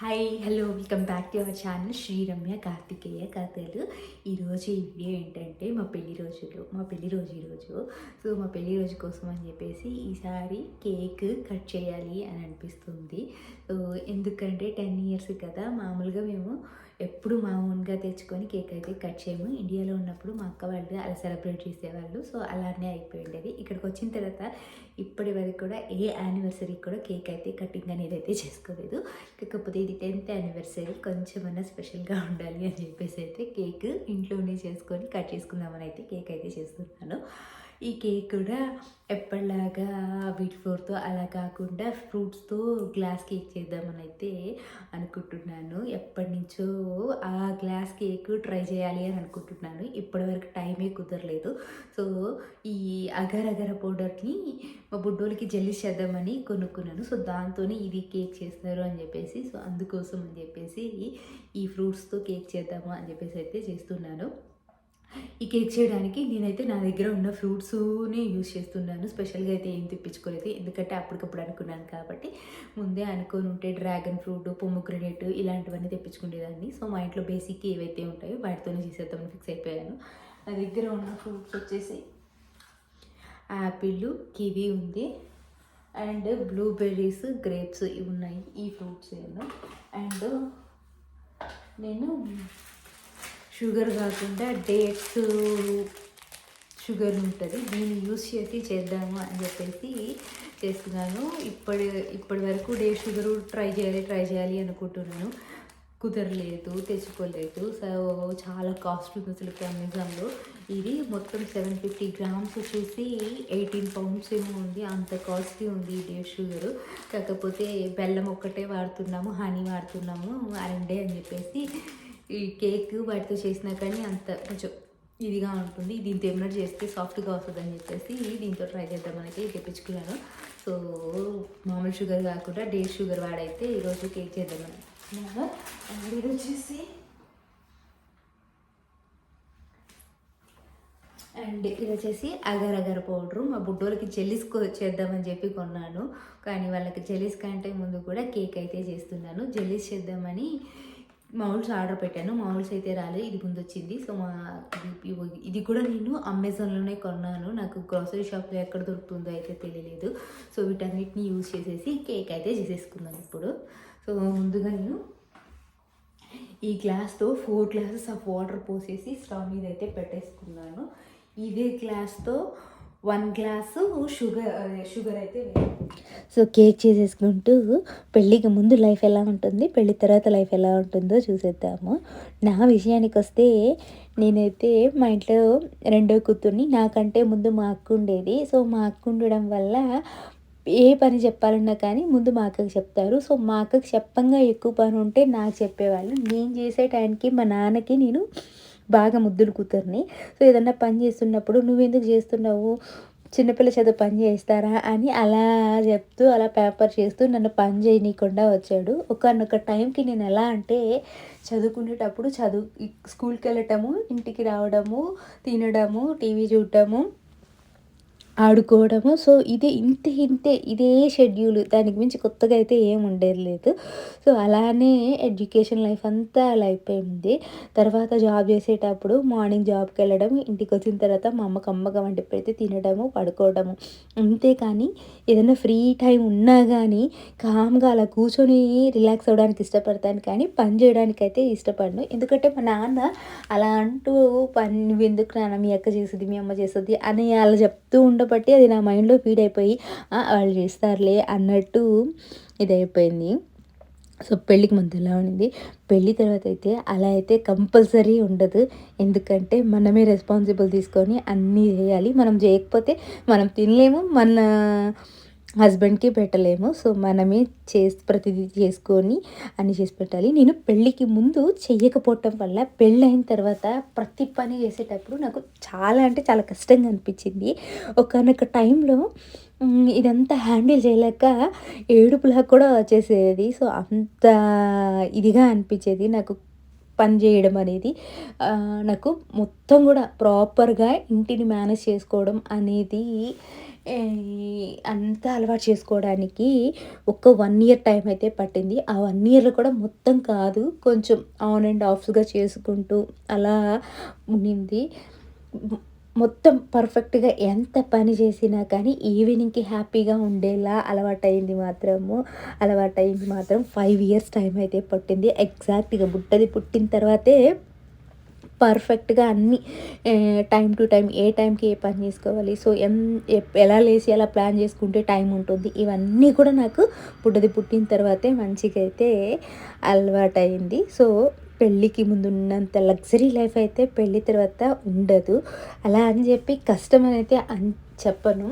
Hi hello welcome back to our channel Sri Ramya Karthikeya కథలు ఈరోజు ఈ video ఏంటంటే మా పెళ్ళి రోజులు మా పెళ్ళి రోజు ఈరోజు సో మా పెళ్ళి రోజు కోసం అని చెప్పేసి ఈసారి కేక్ కట్ చేయాలి అని అనిపిస్తుంది. సో ఎందుకంటే టెన్ ఇయర్స్ కదా మామూలుగా మేము ఎప్పుడు మా ఓన్గా తెచ్చుకొని కేక్ అయితే కట్ చేయము. ఇండియాలో ఉన్నప్పుడు మా అక్క వాళ్ళు అలా సెలబ్రేట్ చేసేవాళ్ళు. సో అలానే అయిపోయి ఉండేది. ఇక్కడికి వచ్చిన తర్వాత ఇప్పటి వరకు కూడా ఏ యానివర్సరీకి కూడా కేక్ అయితే కటింగ్ అనేది అయితే చేసుకోలేదు. కాకపోతే ఇది టెన్త్ యానివర్సరీ. కొంచెమన్నా స్పెషల్గా ఉండాలి అని చెప్పేసి అయితే కేక్ ఇంట్లోనే చేసుకొని కట్ చేసుకుందామని అయితే కేక్ అయితే చేస్తున్నాను. ఈ కేక్ కూడా ఎప్పటిలాగా వీట్ ఫ్లోర్తో అలా కాకుండా ఫ్రూట్స్తో గ్లాస్ కేక్ చేద్దామని అయితే అనుకుంటున్నాను. ఎప్పటి నుంచో ఆ గ్లాస్ కేక్ ట్రై చేయాలి అని అనుకుంటున్నాను. ఇప్పటివరకు టైమే కుదరలేదు. సో ఈ అగర్ అగర పౌడర్ని మా బుడ్డోళ్ళకి జెల్లీస్ చేద్దామని కొనుక్కున్నాను. సో దాంతోనే ఇది కేక్ చేస్తారు అని చెప్పేసి సో అందుకోసం అని చెప్పేసి ఈ ఫ్రూట్స్తో కేక్ చేద్దాము అని చెప్పేసి అయితే చేస్తున్నాను. ఈ కేక్ చేయడానికి నేనైతే నా దగ్గర ఉన్న ఫ్రూట్స్ని యూజ్ చేస్తున్నాను. స్పెషల్గా అయితే ఏం తెప్పించుకోలేదు. ఎందుకంటే అప్పటికప్పుడు అనుకున్నాను కాబట్టి ముందే అనుకొని ఉంటే డ్రాగన్ ఫ్రూట్ పొమ్ముగ్రనేట్ ఇలాంటివన్నీ తెప్పించుకునేదాన్ని. సో మా ఇంట్లో బేసిక్ ఏవైతే ఉంటాయో వాటితోనే చేసేద్దామని ఫిక్స్ అయిపోయాను. నా దగ్గర ఉన్న ఫ్రూట్స్ వచ్చేసి యాపిల్ కివీ ఉంది. అండ్ బ్లూబెర్రీస్ గ్రేప్స్ ఇవి ఉన్నాయి. ఈ ఫ్రూట్స్ ఏమో అండ్ నేను షుగర్ కాకుండా డేట్స్ షుగర్ ఉంటుంది. దీన్ని యూస్ చేసి చేద్దాము అని చెప్పేసి చేస్తున్నాను. ఇప్పటి ఇప్పటి వరకు డే షుగర్ ట్రై చేయాలి ట్రై చేయాలి అనుకుంటున్నాను. కుదరలేదు తెచ్చుకోలేదు. సో చాలా కాస్ట్ ఉంది అసలు అమెజాన్లో. ఇది మొత్తం సెవెన్ ఫిఫ్టీ గ్రామ్స్ వచ్చేసి ఎయిటీన్ పౌండ్స్ ఏమో ఉంది. అంత కాస్ట్లీ ఉంది ఈ డే షుగర్. కాకపోతే బెల్లం ఒక్కటే వాడుతున్నాము హనీ వాడుతున్నాము అరండే అని చెప్పేసి ఈ కేక్ వాటితో చేసినా కానీ అంత కొంచెం ఇదిగా ఉంటుంది. దీంతో ఏమైనా చేస్తే సాఫ్ట్గా వస్తుంది అని చెప్పేసి దీంతో ట్రై చేద్దామని అయితే తెప్పించుకున్నాను. సో మామూలు షుగర్ కాకుండా డే షుగర్ వాడైతే ఈరోజు కేక్ చేద్దామని అండ్ ఇది వచ్చేసి అండ్ ఇది వచ్చేసి అగర్ అగర్ పౌడరు. మా బుడ్డోళ్ళకి జెల్లీస్ చేద్దామని చెప్పి కొన్నాను. కానీ వాళ్ళకి జెల్లీస్ కంటే ముందు కూడా కేక్ అయితే చేస్తున్నాను. జెల్లీస్ చేద్దామని మౌల్స్ ఆర్డర్ పెట్టాను. మౌల్స్ అయితే రాలేదు ఇది ముందు వచ్చింది సో మా ఇది- ఇది కూడా నేను అమెజాన్లోనే కొన్నాను. నాకు గ్రాసరీ షాప్లో ఎక్కడ దొరుకుతుందో అయితే తెలియలేదు. సో వీటన్నిటిని యూజ్ చేసేసి కేక్ అయితే చేసేసుకున్నాను ఇప్పుడు. సో ముందుగా నేను ఈ గ్లాస్తో ఫోర్ గ్లాసెస్ ఆఫ్ వాటర్ పోసేసి స్టవ్ మీద అయితే పెట్టేసుకున్నాను. ఇదే గ్లాస్తో వన్ గ్లాసు షుగర్ షుగర్ అయితే సో కేక్ చేసేసుకుంటూ పెళ్ళికి ముందు లైఫ్ ఎలా ఉంటుంది పెళ్ళి తర్వాత లైఫ్ ఎలా ఉంటుందో చూసేద్దాము. నా విషయానికి వస్తే నేనైతే మా ఇంట్లో రెండో కూతుర్ని నాకంటే ముందు మా అక్క ఉండేది. సో మా అక్క ఉండడం వల్ల ఏ పని చెప్పాలన్నా కానీ ముందు మా అక్కకి చెప్తారు. సో మా అక్కకి చెప్పంగా ఎక్కువ పని ఉంటే నాకు చెప్పేవాళ్ళు. నేను చేసే టైంకి మా నాన్నకి నేను బాగా ముద్దులు కూతుర్ని. సో ఏదన్నా పని చేస్తున్నప్పుడు నువ్వెందుకు చేస్తున్నావు? చిన్నపిల్ల చేత పని చేస్తారా అని అలా చెప్తూ అలా పేపర్ చేస్తూ నన్ను పని చేయనీయకుండా వచ్చాడు. ఒకనొక టైంకి నేను ఎలా అంటే చదువుకునేటప్పుడు చదువు స్కూల్కి వెళ్ళటము ఇంటికి రావడము తినడము టీవీ చూడటము ఆడుకోవడము. సో ఇదే ఇంతే ఇంతే ఇదే షెడ్యూల్. దానికి మించి కొత్తగా అయితే ఏం ఉండేది లేదు. సో అలానే ఎడ్యుకేషన్ లైఫ్ అంతా అలా అయిపోయింది. తర్వాత జాబ్ చేసేటప్పుడు మార్నింగ్ జాబ్కి వెళ్ళడం ఇంటికి వచ్చిన తర్వాత మా అమ్మకి అమ్మగా వంటి పెడితే తినడము పడుకోవడము. అంతేకాని ఏదైనా ఫ్రీ టైం ఉన్నా కానీ కామ్గా అలా కూర్చొని రిలాక్స్ అవ్వడానికి ఇష్టపడతాను. కానీ పని చేయడానికి అయితే ఇష్టపడను. ఎందుకంటే మా నాన్న అలా అంటూ పని ఎందుకు నాన్న మీ అక్క చేస్తుంది మీ అమ్మ చేస్తుంది అని అలా చెప్తూ ఉండబట్టి అది నా మైండ్లో ఫీడ్ అయిపోయి వాళ్ళు చేస్తారులే అన్నట్టు ఇది అయిపోయింది సో పెళ్ళికి ముందు ఎలా ఉండింది? పెళ్ళి తర్వాత అయితే అలా అయితే కంపల్సరీ ఉండదు. ఎందుకంటే మనమే రెస్పాన్సిబుల్ తీసుకొని అన్నీ చేయాలి. మనం చేయకపోతే మనం తినలేము. మన హస్బెండ్కి పెట్టలేము. సో మనమే చేసి ప్రతిదీ చేసుకొని అన్ని చేసి పెట్టాలి. నేను పెళ్ళికి ముందు చెయ్యకపోవటం వల్ల పెళ్ళైన తర్వాత ప్రతి పని చేసేటప్పుడు నాకు చాలా అంటే చాలా కష్టంగా అనిపించింది. ఒకనొక టైంలో ఇదంతా హ్యాండిల్ చేయలేక ఏడుపులా కూడా వచ్చేసేది సో అంత ఇదిగా అనిపించేది. నాకు పని చేయడం అనేది నాకు మొత్తం కూడా ప్రాపర్గా ఇంటిని మేనేజ్ చేసుకోవడం అనేది అంతా అలవాటు చేసుకోవడానికి ఒక వన్ ఇయర్ టైం అయితే పట్టింది. ఆ వన్ ఇయర్లో కూడా మొత్తం కాదు కొంచెం ఆన్ అండ్ ఆఫ్గా చేసుకుంటూ అలా ఉండింది. మొత్తం పర్ఫెక్ట్గా ఎంత పని చేసినా కానీ ఈవినింగ్కి హ్యాపీగా ఉండేలా అలవాటైంది మాత్రము. అలవాటైంది మాత్రం ఫైవ్ ఇయర్స్ టైం అయితే పట్టింది. ఎగ్జాక్ట్గా బుట్టది పుట్టిన తర్వాతే పర్ఫెక్ట్గా అన్నీ టైం టు టైం ఏ టైంకి ఏ పని చేసుకోవాలి. సో ఎం ఎలా లేసి ఎలా ప్లాన్ చేసుకుంటే టైం ఉంటుంది. ఇవన్నీ కూడా నాకు పుట్టది పుట్టిన తర్వాతే మంచిగా అయితే అలవాటైంది సో పెళ్ళికి ముందు ఉన్నంత లగ్జరీ లైఫ్ అయితే పెళ్ళి తర్వాత ఉండదు. అలా అని చెప్పి కష్టం అని అయితే అన్ చెప్పను.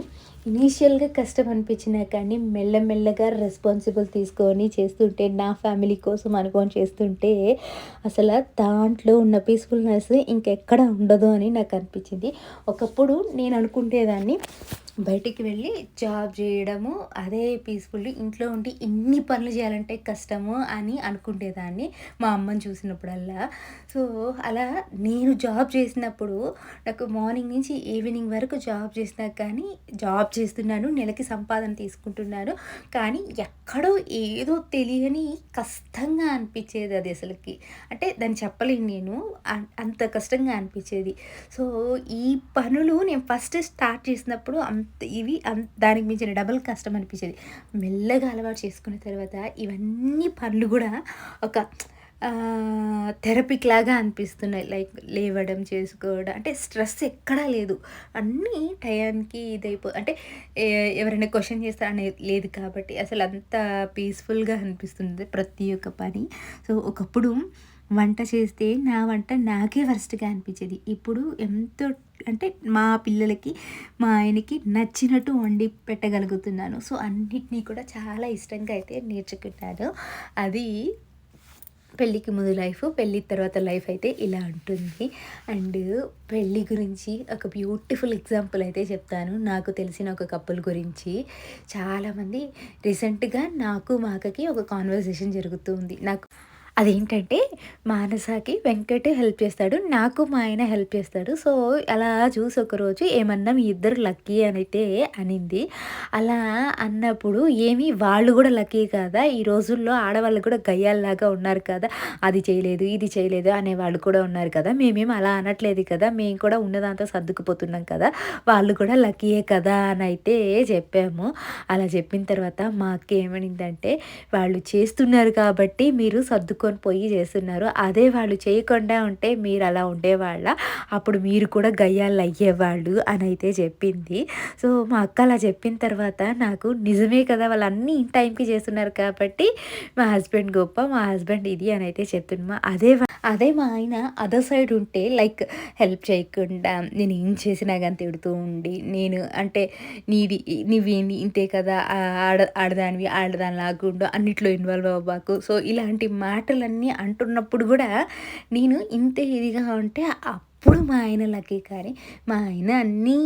ఇనీషియల్గా కష్టం అనిపించినా కానీ మెల్లమెల్లగా రెస్పాన్సిబుల్ తీసుకొని చేస్తుంటే నా ఫ్యామిలీ కోసం అనుకొని చేస్తుంటే అసలు దాంట్లో ఉన్న పీస్ఫుల్నెస్ ఇంకెక్కడ ఉండదు అని నాకు అనిపించింది. ఒకప్పుడు నేను అనుకుంటేదాన్ని బయటికి వెళ్ళి జాబ్ చేయడము అదే పీస్ఫుల్ ఇంట్లో ఉండి ఇన్ని పనులు చేయాలంటే కష్టము అని అనుకుంటేదాన్ని మా అమ్మని చూసినప్పుడల్లా. సో అలా నేను జాబ్ చేసినప్పుడు నాకు మార్నింగ్ నుంచి ఈవినింగ్ వరకు జాబ్ చేసినా కానీ జాబ్ చేస్తున్నాను నెలకి సంపాదన తీసుకుంటున్నాను కానీ ఎక్కడో ఏదో తెలియని కష్టంగా అనిపించేది అది అసలుకి. అంటే దాన్ని చెప్పలేను నేను అంత కష్టంగా అనిపించేది. సో ఈ పనులు నేను ఫస్ట్ స్టార్ట్ చేసినప్పుడు అంత ఇవి అం- దానికి మించిన డబల్ కష్టం అనిపించేది. మెల్లగా అలవాటు చేసుకున్న తర్వాత ఇవన్నీ పనులు కూడా ఒక థెరపిక్ లాగా అనిపిస్తున్నాయి. లైక్ లేవడం చేసుకోవడం. అంటే స్ట్రెస్ ఎక్కడా లేదు. అన్నీ టయానికి ఇదైపో అంటే ఎవరైనా క్వశ్చన్ చేస్తా అనే లేదు కాబట్టి అసలు అంత పీస్ఫుల్గా అనిపిస్తుంది ప్రతి ఒక్క పని. సో ఒకప్పుడు వంట చేస్తే నా వంట నాకే ఫస్ట్గా అనిపించేది. ఇప్పుడు ఎంతో అంటే మా పిల్లలకి మా ఆయనకి నచ్చినట్టు వండి పెట్టగలుగుతున్నాను. సో అన్నిటినీ కూడా చాలా ఇష్టంగా అయితే నేర్చుకుంటాను. అది పెళ్ళికి ముందు లైఫ్ పెళ్ళి తర్వాత లైఫ్ అయితే ఇలా ఉంటుంది. అండ్ పెళ్ళి గురించి ఒక బ్యూటిఫుల్ ఎగ్జాంపుల్ అయితే చెప్తాను. నాకు తెలిసిన ఒక కపుల్ గురించి. చాలామంది రీసెంట్గా నాకు మా అక్కకి ఒక కాన్వర్సేషన్ జరుగుతుంది నాకు అదేంటంటే మానసాకి వెంకటే హెల్ప్ చేస్తాడు నాకు మా ఆయన హెల్ప్ చేస్తాడు. సో అలా చూసి ఒకరోజు ఏమన్నా మీ ఇద్దరు లక్కీ అని అయితే అనింది. అలా అన్నప్పుడు ఏమి వాళ్ళు కూడా లక్కీ కదా? ఈ రోజుల్లో ఆడవాళ్ళు కూడా గయ్యాల్లాగా ఉన్నారు కదా? అది చేయలేదు ఇది చేయలేదు అనే వాళ్ళు కూడా ఉన్నారు కదా? మేమేం అలా అనట్లేదు కదా? మేము కూడా ఉన్నదంతా సర్దుకుపోతున్నాం కదా? వాళ్ళు కూడా లక్కీయే కదా అని అయితే చెప్పాము. అలా చెప్పిన తర్వాత మా అక్క ఏమనిందంటే వాళ్ళు చేస్తున్నారు కాబట్టి మీరు తీసుకొని పోయి చేస్తున్నారు. అదే వాళ్ళు చేయకుండా ఉంటే మీరు అలా ఉండేవాళ్ళ. అప్పుడు మీరు కూడా గయ్యాళ్ళు అయ్యేవాళ్ళు అని అయితే చెప్పింది. సో మా అక్క అలా చెప్పిన తర్వాత నాకు నిజమే కదా వాళ్ళు అన్నీ ఇన్ టైంకి చేస్తున్నారు కాబట్టి మా హస్బెండ్ గొప్ప మా హస్బెండ్ ఇది అని అయితే చెప్తున్నా అదే అదే మా ఆయన అదర్ సైడ్ ఉంటే లైక్ హెల్ప్ చేయకుండా నేను ఏం చేసినా కానీ తిడుతూ ఉండి నేను అంటే నీది నీవేంది ఇంతే కదా ఆడ ఆడదానివి ఆడదాని లాగుండు అన్నిట్లో ఇన్వాల్వ్ అవ్వబాకు సో ఇలాంటి మాటలన్నీ అంటున్నప్పుడు కూడా నేను ఇంత ఇదిగా ఉంటే అప్పుడు మా ఆయన లక్కీ కానీ మా ఆయన అన్నీ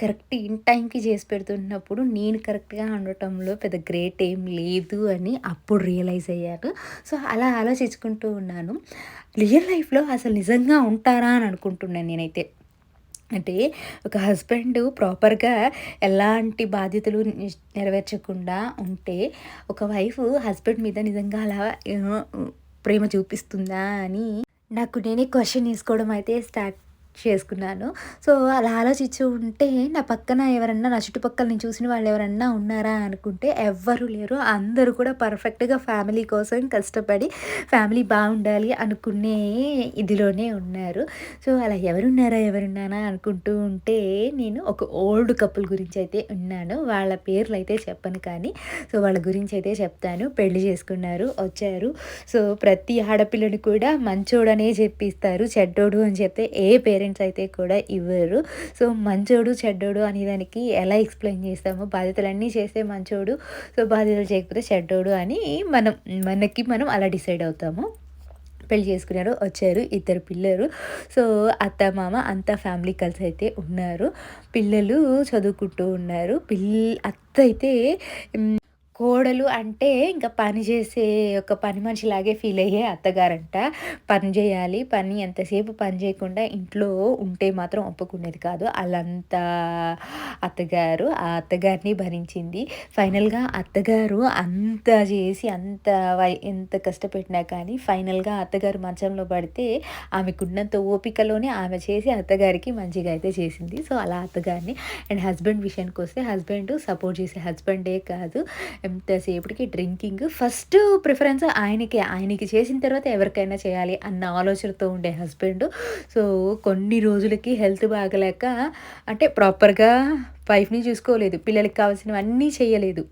కరెక్ట్ ఇన్ టైంకి చేసి పెడుతున్నప్పుడు నేను కరెక్ట్గా ఉండటంలో పెద్ద గ్రేట్ ఏం లేదు అని అప్పుడు రియలైజ్ అయ్యాను సో అలా ఆలోచించుకుంటూ ఉన్నాను. రియల్ లైఫ్లో అసలు నిజంగా ఉంటారా అని అనుకుంటున్నాను నేనైతే. అంటే ఒక హస్బెండ్ ప్రాపర్గా ఎలాంటి బాధ్యతలు నెరవేర్చకుండా ఉంటే ఒక వైఫ్ హస్బెండ్ మీద నిజంగా అలా ప్రేమ చూపిస్తుందా అని నాకు నేనే క్వశ్చన్ వేసుకోవడం అయితే స్టార్ట్ చేసుకున్నాను. సో అలా ఆలోచించి ఉంటే నా పక్కన ఎవరన్నా నా చుట్టుపక్కల నేను చూసిన వాళ్ళు ఎవరన్నా ఉన్నారా అనుకుంటే ఎవ్వరు లేరు. అందరూ కూడా పర్ఫెక్ట్గా ఫ్యామిలీ కోసం కష్టపడి ఫ్యామిలీ బాగుండాలి అనుకునే ఇదిలోనే ఉన్నారు. సో అలా ఎవరున్నారా ఎవరున్నారా అనుకుంటూ ఉంటే నేను ఒక ఓల్డ్ కపుల్ గురించి అయితే ఉన్నాను. వాళ్ళ పేర్లు అయితే చెప్పను కానీ సో వాళ్ళ గురించి అయితే చెప్తాను. పెళ్ళి చేసుకున్నారు వచ్చారు. సో ప్రతి ఆడపిల్లని కూడా మంచోడనే చెప్పిస్తారు చెడ్డోడు అని చెప్తే ఏ పేరు పేరెంట్స్ అయితే కూడా ఇవ్వరు. సో మంచోడు చెడ్డోడు అనే దానికి ఎలా ఎక్స్ప్లెయిన్ చేస్తామో బాధ్యతలన్నీ చేస్తే మంచోడు సో బాధ్యతలు చేయకపోతే చెడ్డోడు అని మనం మనకి మనం అలా డిసైడ్ అవుతాము. పెళ్ళి చేసుకున్నారు వచ్చారు ఇద్దరు పిల్లలు. సో అత్త మామ అంతా ఫ్యామిలీ కలిసి అయితే ఉన్నారు. పిల్లలు చదువుకుంటూ ఉన్నారు. పిల్ల అత్త అయితే కోడలు అంటే ఇంకా పని చేసే ఒక పని మనిషిలాగే ఫీల్ అయ్యే అత్తగారంట. పని చేయాలి పని ఎంతసేపు పని చేయకుండా ఇంట్లో ఉంటే మాత్రం ఒప్పుకునేది కాదు. అలాంత అత్తగారు ఆ అత్తగారిని భరించింది. ఫైనల్గా అత్తగారు అంత చేసి అంత వై- ఎంత కష్టపెట్టినా కానీ ఫైనల్గా అత్తగారు మంచంలో పడితే ఆమెకున్నంత ఓపికలోనే ఆమె చేసి అత్తగారికి మంచిగా అయితే చేసింది. సో అలా అత్తగారిని అండ్ హస్బెండ్ విషయానికి వస్తే హస్బెండ్ సపోర్ట్ చేసే హస్బెండే కాదు. ఎంతసేపటికి డ్రింకింగ్? ఫస్ట్ ప్రిఫరెన్స్ ఆయనకి. ఆయనకి చేసిన తర్వాత ఎవరికైనా చేయాలి అన్న ఆలోచనతో ఉండే హస్బెండ్. సో కొన్ని రోజులకి హెల్త్ బాగలేక అంటే ప్రాపర్గా వైఫ్ని చూసుకోలేదు. పిల్లలకి కావాల్సినవన్నీ చేయలేదు.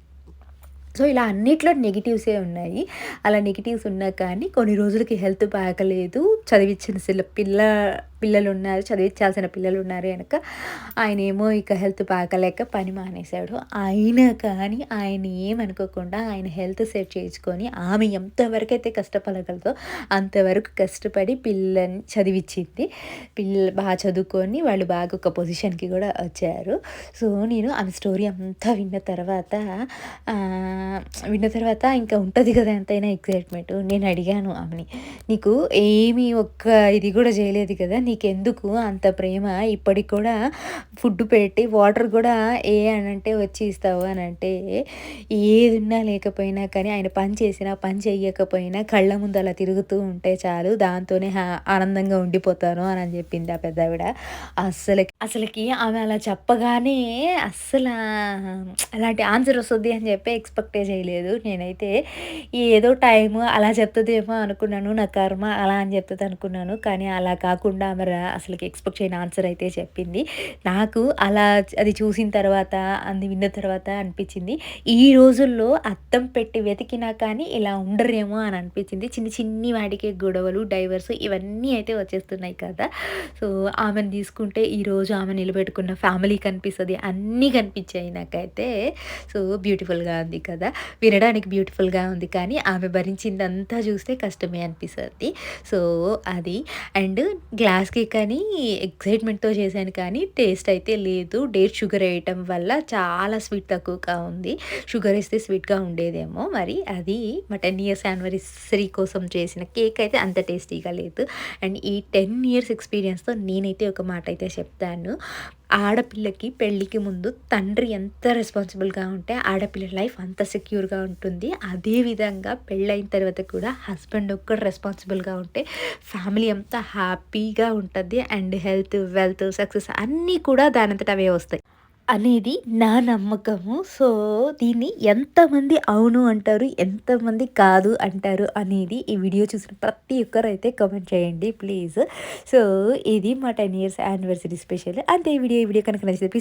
సో ఇలా అన్నిట్లో నెగిటివ్సే ఉన్నాయి. అలా నెగిటివ్స్ ఉన్నా కానీ కొన్ని రోజులకి హెల్త్ బాగలేదు. చదివించిన సిల్ల పిల్ల పిల్లలు ఉన్నారు చదివించాల్సిన పిల్లలు ఉన్నారు కనుక ఆయన ఏమో ఇక హెల్త్ బాగలేక పని మానేశాడు. అయినా కానీ ఆయన ఏమనుకోకుండా ఆయన హెల్త్ సెట్ చేసుకొని ఆమె ఎంతవరకు అయితే కష్టపడగలదో అంతవరకు కష్టపడి పిల్లని చదివించింది పిల్ల బాగా చదువుకొని వాళ్ళు బాగా ఒక పొజిషన్కి కూడా వచ్చారు. సో నేను ఆమె స్టోరీ అంతా విన్న తర్వాత విన్న తర్వాత ఇంకా ఉంటుంది కదా ఎంతైనా ఎక్సైట్మెంట్ నేను అడిగాను ఆమెని నీకు ఏమీ ఒక్క ఇది కూడా చేయలేదు కదా నీ నీకెందుకు అంత ప్రేమ? ఇప్పటికి కూడా ఫుడ్ పెట్టి వాటర్ కూడా ఏ అని అంటే వచ్చి ఇస్తావు అని అంటే ఏది ఉన్నా లేకపోయినా కానీ ఆయన పని చేసినా పని చేయకపోయినా కళ్ళ ముందు అలా తిరుగుతూ ఉంటే చాలు దాంతోనే హా- ఆనందంగా ఉండిపోతాను అని అని చెప్పింది ఆ పెద్దావిడ. అస్సలకి అసలుకి ఆమె అలా చెప్పగానే అస్సలు అలాంటి ఆన్సర్ వస్తుంది అని చెప్పి ఎక్స్పెక్టే చేయలేదు. నేనైతే ఏదో టైము అలా చెప్తుందేమో అనుకున్నాను నా కర్మ అలా అని చెప్తుంది అనుకున్నాను కానీ అలా కాకుండా ఆమె కెమెరా అసలుకి ఎక్స్పెక్ట్ చేయని ఆన్సర్ అయితే చెప్పింది. నాకు అలా అది చూసిన తర్వాత అది విన్న తర్వాత అనిపించింది. ఈ రోజుల్లో అద్దం పెట్టి వెతికినా కానీ ఇలా ఉండరేమో అని అనిపించింది. చిన్న చిన్ని వాటికే గొడవలు డైవర్స్ ఇవన్నీ అయితే వచ్చేస్తున్నాయి కదా. సో ఆమెను తీసుకుంటే ఈరోజు ఆమె నిలబెట్టుకున్న ఫ్యామిలీ కనిపిస్తుంది. అన్నీ కనిపించాయి నాకైతే. సో బ్యూటిఫుల్గా ఉంది కదా. వినడానికి బ్యూటిఫుల్గా ఉంది కానీ ఆమె భరించిందంతా చూస్తే కష్టమే అనిపిస్తుంది. సో అది. అండ్ గ్లాస్ కేక్ అని ఎక్సైట్మెంట్తో చేశాను కానీ టేస్ట్ అయితే లేదు. డేట్ షుగర్ వేయటం వల్ల చాలా స్వీట్ తక్కువగా ఉంది. షుగర్ వేస్తే స్వీట్గా ఉండేదేమో. మరి అది మా టెన్ ఇయర్స్ యానివర్సరీ కోసం చేసిన కేక్ అయితే అంత టేస్టీగా లేదు. అండ్ ఈ టెన్ ఇయర్స్ ఎక్స్పీరియన్స్తో నేనైతే ఒక మాట అయితే చెప్తాను. ఆడపిల్లకి పెళ్ళికి ముందు తండ్రి ఎంత రెస్పాన్సిబుల్గా ఉంటే ఆడపిల్ల లైఫ్ అంత సెక్యూర్గా ఉంటుంది. అదేవిధంగా పెళ్ళైన తర్వాత కూడా హస్బెండ్ ఒక్కడు రెస్పాన్సిబుల్గా ఉంటే ఫ్యామిలీ అంతా హ్యాపీగా ఉంటుంది. అండ్ హెల్త్ వెల్త్ సక్సెస్ అన్నీ కూడా దానంతట అవే వస్తాయి. అనేది నా నమ్మకము. సో దీన్ని ఎంతమంది అవును అంటారు ఎంతమంది కాదు అంటారు అనేది ఈ వీడియో చూసిన ప్రతి ఒక్కరు అయితే కామెంట్ చేయండి ప్లీజ్. సో ఇది మా టెన్ ఇయర్స్ యానివర్సరీ స్పెషల్. అంతే ఈ వీడియో ఈ వీడియో కనుక నచ్చితే ప్లీజ్